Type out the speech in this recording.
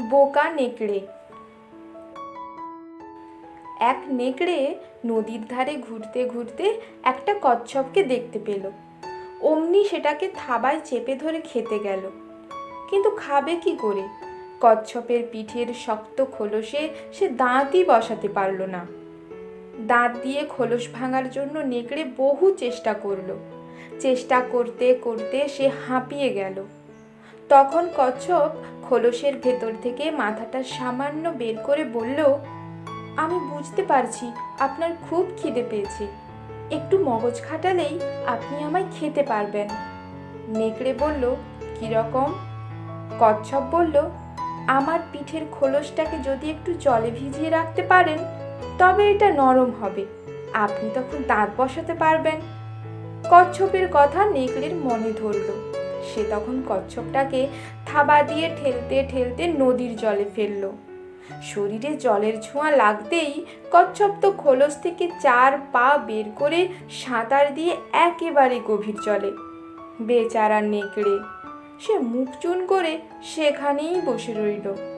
বোকা নেকড়ে। এক নেকড়ে নদীর ধারে ঘুরতে ঘুরতে একটা কচ্ছপকে দেখতে পেল। অমনি সেটাকে থাবায় চেপে ধরে খেতে গেল। কিন্তু খাবে কি করে? কচ্ছপের পিঠের শক্ত খোলসে সে দাঁতই বসাতে পারল না। দাঁত দিয়ে খোলস ভাঙার জন্য নেকড়ে বহু চেষ্টা করল। চেষ্টা করতে করতে সে হাঁপিয়ে গেল। তখন কচ্ছপ খোলসের ভেতর থেকে মাথাটা সামান্য বের করে বলল, আমি বুঝতে পারছি, আপনার খুব খিদে পেয়েছে। একটু মগজ খাটালেই আপনি আমায় খেতে পারবেন। নেকড়ে বলল কীরকম কচ্ছপ বলল, আমার পিঠের খোলসটাকে যদি একটু জলে ভিজিয়ে রাখতে পারেন, তবে এটা নরম হবে। আপনি তখন দাঁত বসাতে পারবেন। কচ্ছপের কথা নেকড়ের মনে ধরল। সে তখন কচ্ছপটাকে থাবা দিয়ে ঠেলতে ঠেলতে নদীর জলে ফেলল। শরীরে জলের ছোঁয়া লাগতেই কচ্ছপ তো খোলস থেকে চার পা বের করে সাঁতার দিয়ে একেবারে গভীর জলে। বেচারা নেকড়ে, সে মুখ চুন করে সেখানেই বসে রইল।